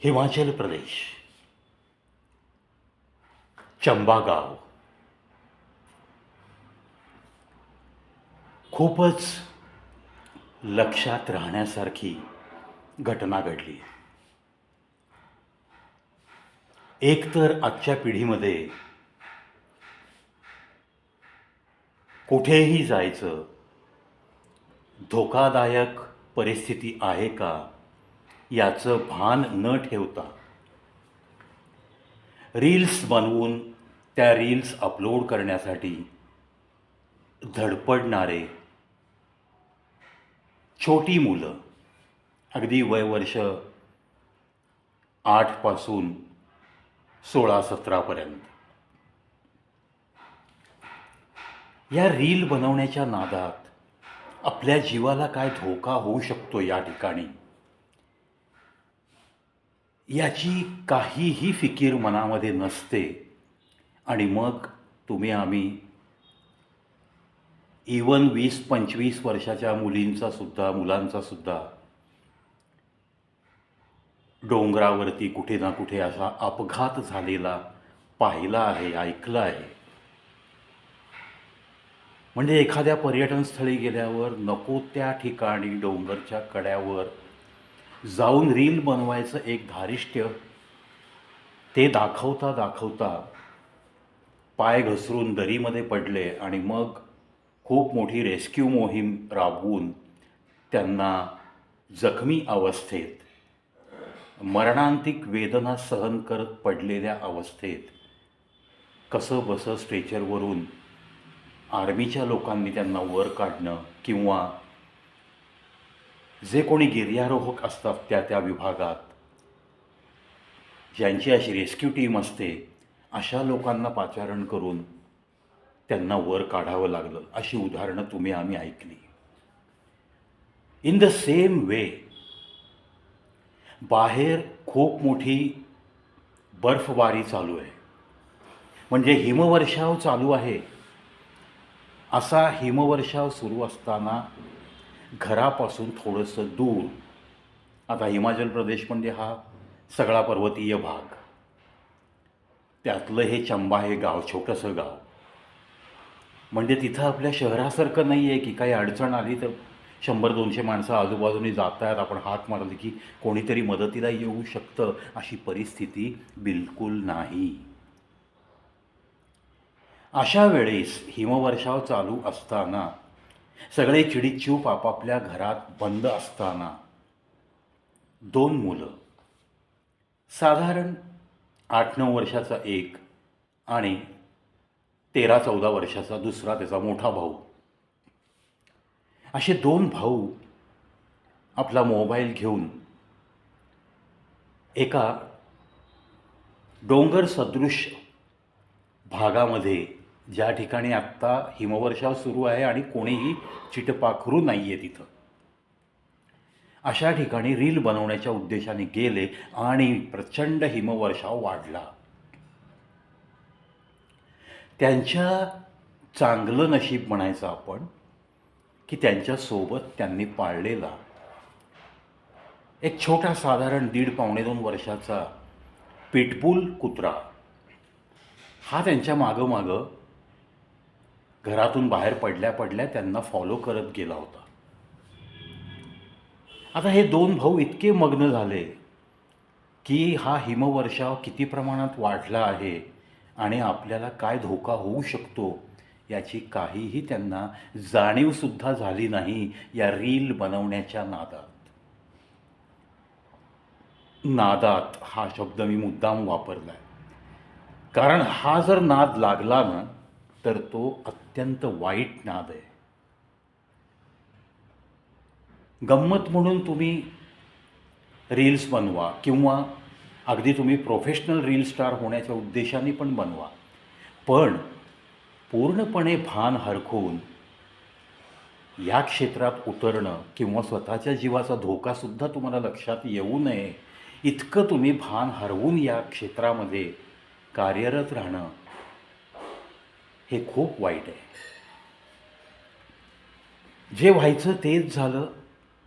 हिमाचल प्रदेश चंबा गाव खूपच लक्षात राहण्यासारखी घटना घडली. एकतर आजच्या पिढीमध्ये कुठेही जायचं धोकादायक परिस्थिती आहे का? याचं भान न ठेवता. रील्स बनवून त्या रील्स अपलोड करण्यासाठी धडपडणारे छोटी मुलं अगदी वय वर्ष आठपासून सोळा सतरापर्यंत या रील बनवण्याच्या नादात आपल्या जीवाला काय धोका होऊ शकतो या ठिकाणी? याची काहीही फिकीर मनामध्ये नसते. आणि मग तुम्ही आम्ही इवन वीस पंचवीस वर्षाच्या मुलींचा सुद्धा मुलांचा सुद्धा डोंगरावरती कुठे ना कुठे असा अपघात झालेला पाहिला आहे ऐकलं आहे. म्हणजे एखाद्या पर्यटनस्थळी गेल्यावर नको त्या ठिकाणी डोंगरच्या कड्यावर जाऊन रील बनवायचं एक धारिष्ट्य ते दाखवता दाखवता पाय घसरून दरीमध्ये पडले आणि मग खूप मोठी रेस्क्यू मोहीम राबवून त्यांना जखमी अवस्थेत मरणांतिक वेदना सहन करत पडलेल्या अवस्थेत कसं बसं स्ट्रेचरवरून आर्मीच्या लोकांनी त्यांना वर काढणं किंवा जे कोणी गिर्यारोहक असतात त्या त्या विभागात ज्यांची अशी रेस्क्यू टीम असते अशा लोकांना पाचारण करून त्यांना वर काढावं लागलं. अशी उदाहरणं तुम्ही आम्ही ऐकली. इन द सेम वे बाहेर खूप मोठी बर्फबारी चालू आहे. म्हणजे हिमवर्षाव चालू आहे. असा हिमवर्षाव सुरू असताना घरापासून थोडंसं दूर. आता हिमाचल प्रदेश म्हणजे हा सगळा पर्वतीय भाग. त्यातलं हे चंबा हे गाव छोटंसं गाव. म्हणजे तिथं आपल्या शहरासारखं नाही आहे की काही अडचण आली तर शंभर दोनशे माणसं आजूबाजूने जात आहेत आपण हात मारले की कोणीतरी मदतीला येऊ शकतं अशी परिस्थिती बिलकुल नाही. अशा वेळेस हिमवर्षाव चालू असताना सगळे चिडीचूप आपापल्या घरात बंद असताना दोन मुलं साधारण आठ नऊ वर्षाचा एक आणि तेरा चौदा वर्षाचा दुसरा त्याचा मोठा भाऊ. असे दोन भाऊ आपला मोबाईल घेऊन एका डोंगर सदृश भागामध्ये ज्या ठिकाणी आत्ता हिमवर्षाव सुरू आहे आणि कोणीही चिटपाखरू नाही आहे तिथं. अशा ठिकाणी रील बनवण्याच्या उद्देशाने गेले आणि प्रचंड हिमवर्षाव वाढला. त्यांच्या चांगलं नशीब म्हणायचं आपण की त्यांच्यासोबत त्यांनी पाळलेला. एक छोटा साधारण दीड पावणे दोन वर्षाचा पिटबुल कुत्रा हा त्यांच्या मागं मागं घरातून बाहेर पडल्या पडल्या त्यांना फॉलो करत गेला होता. आता हे दोन भाऊ इतके मग्न झाले की हा हिमवर्षाव किती प्रमाणात वाढला आहे आणि आपल्याला काय धोका होऊ शकतो याची काहीही त्यांना जाणीवसुद्धा झाली नाही या रील बनवण्याच्या नादात. नादात हा शब्द मी मुद्दाम वापरला आहे कारण हा जर नाद लागला ना तर तो अत्यंत वाईट नाद आहे. गंमत म्हणून तुम्ही रील्स बनवा किंवा अगदी तुम्ही प्रोफेशनल रील स्टार होण्याच्या उद्देशाने पण बनवा. पण पूर्णपणे भान हरखून या क्षेत्रात उतरणं किंवा स्वतःच्या जीवाचा धोकासुद्धा तुम्हाला लक्षात येऊ नये इतकं तुम्ही भान हरवून या क्षेत्रामध्ये कार्यरत राहणं हे खूप वाईट आहे. जे व्हायचं तेच झालं.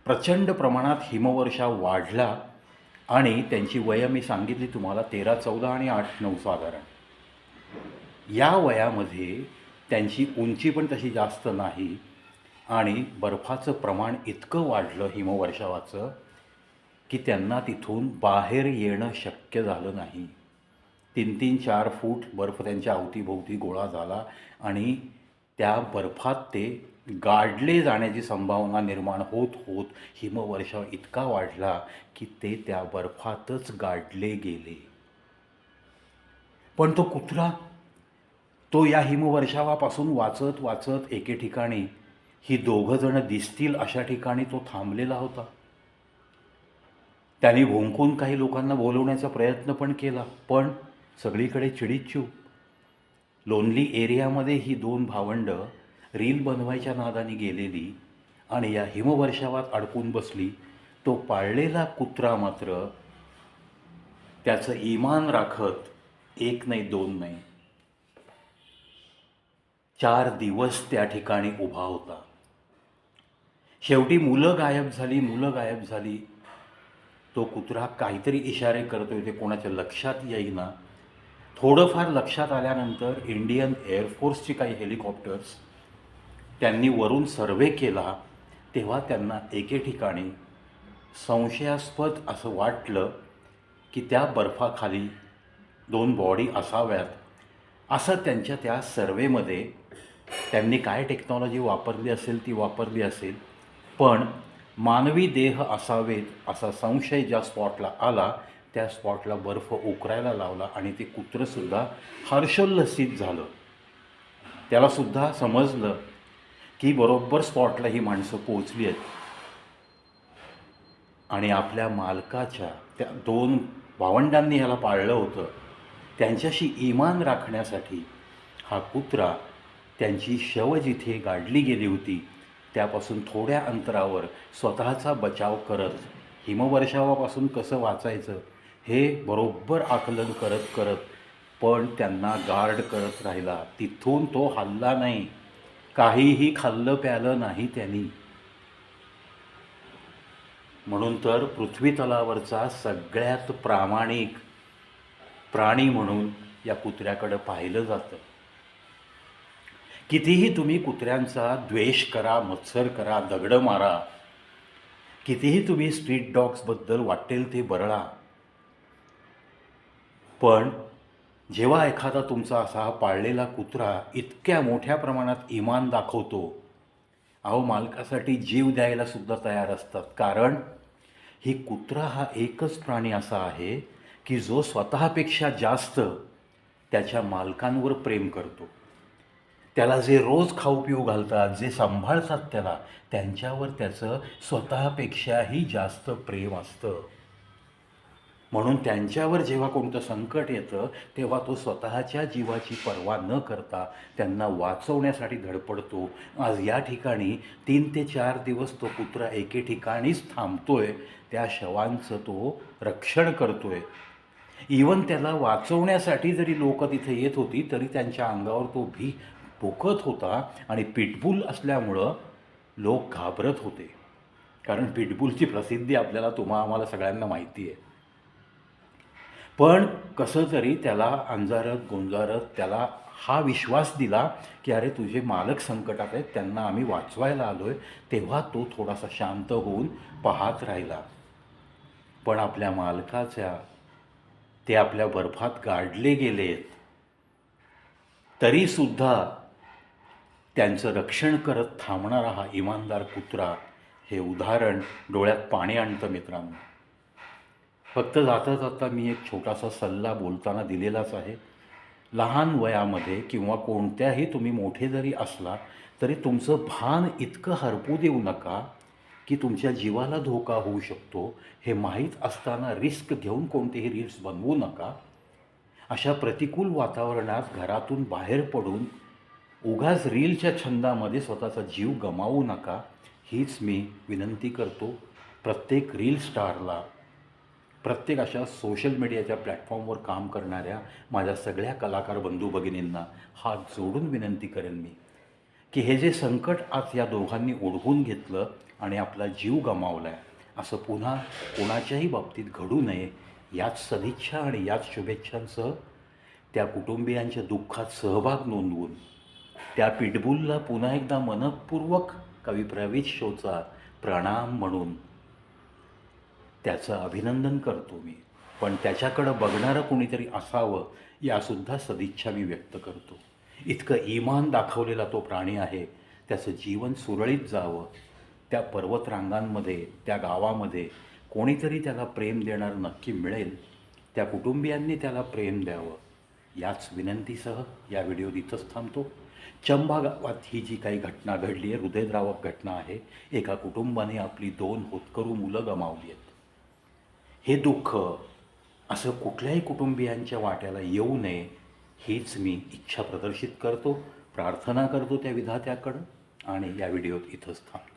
प्रचंड प्रमाणात हिमवर्षा वाढला आणि त्यांची वयं मी सांगितली तुम्हाला तेरा चौदा आणि आठ नऊ साधारण. या वयामध्ये त्यांची उंची पण तशी जास्त नाही आणि बर्फाचं प्रमाण इतकं वाढलं हिमवर्षावाचं की त्यांना तिथून बाहेर येणं शक्य झालं नाही. तीन तीन चार फूट बर्फ त्यांच्या अवतीभोवती गोळा झाला आणि त्या बर्फात ते गाडले जाण्याची संभावना निर्माण होत होत हिमवर्षाव इतका वाढला की ते त्या बर्फातच गाडले गेले. पण तो कुत्रा तो या हिमवर्षावापासून वाचत वाचत एके ठिकाणी ही दोघं जण दिसतील अशा ठिकाणी तो थांबलेला होता. त्यांनी भोंकून काही लोकांना बोलवण्याचा प्रयत्न पण केला पण सगळीकडे चिडीचूप लोनली एरियामध्ये ही दोन भावंडं रील बनवायच्या नादाने गेलेली आणि या हिमवर्षावात अडकून बसली तो पाळलेला कुत्रा मात्र त्याचं इमान राखत एक नाही दोन नाही. चार दिवस त्या ठिकाणी उभा होता. शेवटी मुलं गायब झाली मुलं गायब झाली. तो कुत्रा काहीतरी इशारे करतोय ते कोणाच्या लक्षात येईना. थोडंफार लक्षात आल्यानंतर इंडियन एअरफोर्सची काही हेलिकॉप्टर्स त्यांनी वरून सर्वे केला तेव्हा त्यांना एके ठिकाणी संशयास्पद असं वाटलं की त्या बर्फाखाली दोन बॉडी असाव्यात. असं त्यांच्या त्या सर्वेमध्ये त्यांनी काय टेक्नॉलॉजी वापरली असेल ती वापरली असेल. पण मानवी देह असावेत असा संशय ज्या स्पॉटला आला त्या स्पॉटला बर्फ उकरायला लावला आणि ते कुत्रंसुद्धा हर्षोल्लसित झालं. त्यालासुद्धा समजलं की बरोबर स्पॉटला ही माणसं पोचली आहेत. आणि आपल्या मालकाच्या त्या दोन भावंडांनी ह्याला पाळलं होतं. त्यांच्याशी इमान राखण्यासाठी हा कुत्रा त्यांची शव जिथे गाडली गेली होती त्यापासून थोड्या अंतरावर स्वतःचा बचाव करत हिमवर्षावापासून कसं वाचायचं? हे बरोबर आकलन करत करत पण त्यांना गार्ड करत राहिला. तिथून तो हल्ला नाही. काहीही खाल्लं प्यालं नाही त्यांनी. म्हणून तर पृथ्वी तलावरचा सगळ्यात प्रामाणिक प्राणी म्हणून या कुत्र्याकडं पाहिलं जातं. कितीही तुम्ही कुत्र्यांचा द्वेष करा मत्सर करा दगडं मारा कितीही तुम्ही स्ट्रीट डॉग्सबद्दल वाटेल ते बरळा पण जेव्हा एखादा तुमचा असा हा पाळलेला कुत्रा इतक्या मोठ्या प्रमाणात इमान दाखवतो अहो मालकासाठी जीव द्यायला सुद्धा तयार असतात. कारण ही कुत्रा हा एकच प्राणी असा आहे की जो स्वतःपेक्षा जास्त त्याच्या मालकांवर प्रेम करतो. त्याला जे रोज खाऊ पिऊ घालतात जे सांभाळतात त्याला त्यांच्यावर त्याचं स्वतःपेक्षाही जास्त प्रेम असतं. म्हणून त्यांच्यावर जेव्हा कोणतं संकट येतं तेव्हा तो स्वतःच्या जीवाची पर्वा न करता त्यांना वाचवण्यासाठी धडपडतो. आज या ठिकाणी तीन ते चार दिवस तो कुत्रा एके ठिकाणीच थांबतोय. त्या शवांचं तो रक्षण करतोय. इवन त्याला वाचवण्यासाठी जरी लोक तिथे येत होती तरी त्यांच्या अंगावर तो भी पोकत होता आणि पिटबुल असल्यामुळं लोक घाबरत होते. कारण पिटबुलची प्रसिद्धी आपल्याला तुम्हा आम्हाला सगळ्यांना माहिती आहे पण कसं तरी त्याला अंजारत गोंजारत त्याला हा विश्वास दिला की अरे तुझे मालक संकटात आहेत त्यांना आम्ही वाचवायला आलो आहे तेव्हा तो थोडासा शांत होऊन पाहत राहिला. पण आपल्या मालकाच्या ते आपल्या बर्फात गाडले गेलेत तरीसुद्धा त्यांचं रक्षण करत थांबणारा हा इमानदार कुत्रा हे उदाहरण डोळ्यात पाणी आणतं मित्रांनो. फक्त जाता जाता मी एक छोटासा सल्ला बोलताना दिलेलाच आहे. लहान वयामध्ये किंवा कोणत्याही तुम्ही मोठे जरी असला तरी तुमचं भान इतकं हरपू देऊ नका की तुमच्या जीवाला धोका होऊ शकतो. हे माहीत असताना रिस्क घेऊन कोणतेही रील्स बनवू नका. अशा प्रतिकूल वातावरणात घरातून बाहेर पडून उगाच रीलच्या छंदामध्ये स्वतःचा जीव गमावू नका. हीच मी विनंती करतो. प्रत्येक रील स्टारला प्रत्येक अशा सोशल मीडियाच्या प्लॅटफॉर्मवर काम करणाऱ्या माझ्या सगळ्या कलाकार बंधू भगिनींना हात जोडून विनंती करेन मी की हे जे संकट आज या दोघांनी ओढवून घेतलं आणि आपला जीव गमावला आहे असं पुन्हा कोणाच्याही बाबतीत घडू नये याच सदिच्छा आणि याच शुभेच्छांसह त्या कुटुंबियांच्या दुःखात सहभाग नोंदवून त्या पिटबुलला पुन्हा एकदा मनपूर्वक कवी प्रवीत शोचा प्रणाम म्हणून त्याचं अभिनंदन करतो मी. पण त्याच्याकडं बघणारं कोणीतरी असावं यासुद्धा सदिच्छा मी व्यक्त करतो. इतकं इमान दाखवलेला तो प्राणी आहे त्याचं जीवन सुरळीत जावं. त्या पर्वतरांगांमध्ये त्या गावामध्ये कोणीतरी त्याला प्रेम देणार नक्की मिळेल त्या कुटुंबियांनी त्याला प्रेम द्यावं. याच विनंतीसह या व्हिडिओ इथंच थांबतो. चंबा गावात ही जी काही घटना घडली आहे हृदयद्रावक घटना आहे एका कुटुंबाने आपली दोन होतकरू मुलं गमावली आहेत. हे दुःख असं कुठल्याही कुटुंबियांच्या वाट्याला येऊ नये हीच मी इच्छा प्रदर्शित करतो प्रार्थना करतो त्या विधात्याकडं आणि या व्हिडिओत इथंच थांबतो.